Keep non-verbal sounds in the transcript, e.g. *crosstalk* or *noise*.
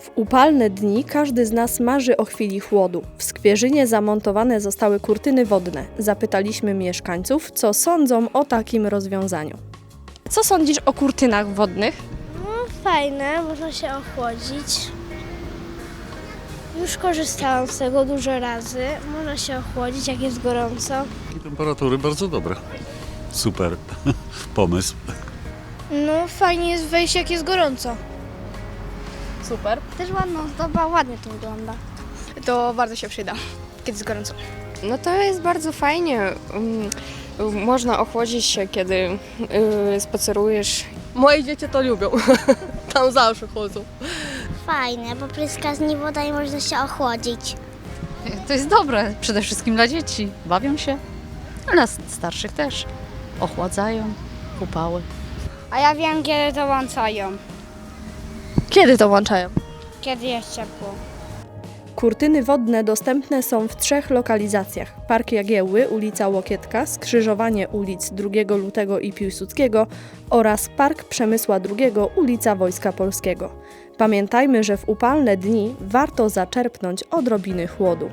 W upalne dni każdy z nas marzy o chwili chłodu. W Skwierzynie zamontowane zostały kurtyny wodne. Zapytaliśmy mieszkańców, co sądzą o takim rozwiązaniu. Co sądzisz o kurtynach wodnych? Fajne, można się ochłodzić. Już korzystałam z tego dużo razy. Można się ochłodzić, jak jest gorąco. I temperatury bardzo dobre. Super *laughs* pomysł. No, fajnie jest wejść, jak jest gorąco. Super. Też ładna ozdoba, ładnie to wygląda. to bardzo się przyda, kiedy jest gorąco. No to jest bardzo fajnie. Um, Można ochłodzić się, kiedy y, spacerujesz. Moje dzieci to lubią. *laughs* Tam zawsze chodzą. Fajne, bo pryska z niej woda i można się ochłodzić. To jest dobre, przede wszystkim dla dzieci. Bawią się, a dla starszych też. Ochładzają, upały. A ja wiem, kiedy to włączają. Kiedy to włączają? Kiedy jest ciepło. Kurtyny wodne dostępne są w trzech lokalizacjach: Park Jagiełły, ulica Łokietka, skrzyżowanie ulic 2 Lutego i Piłsudskiego oraz Park Przemysła II, ulica Wojska Polskiego. Pamiętajmy, że w upalne dni warto zaczerpnąć odrobiny chłodu.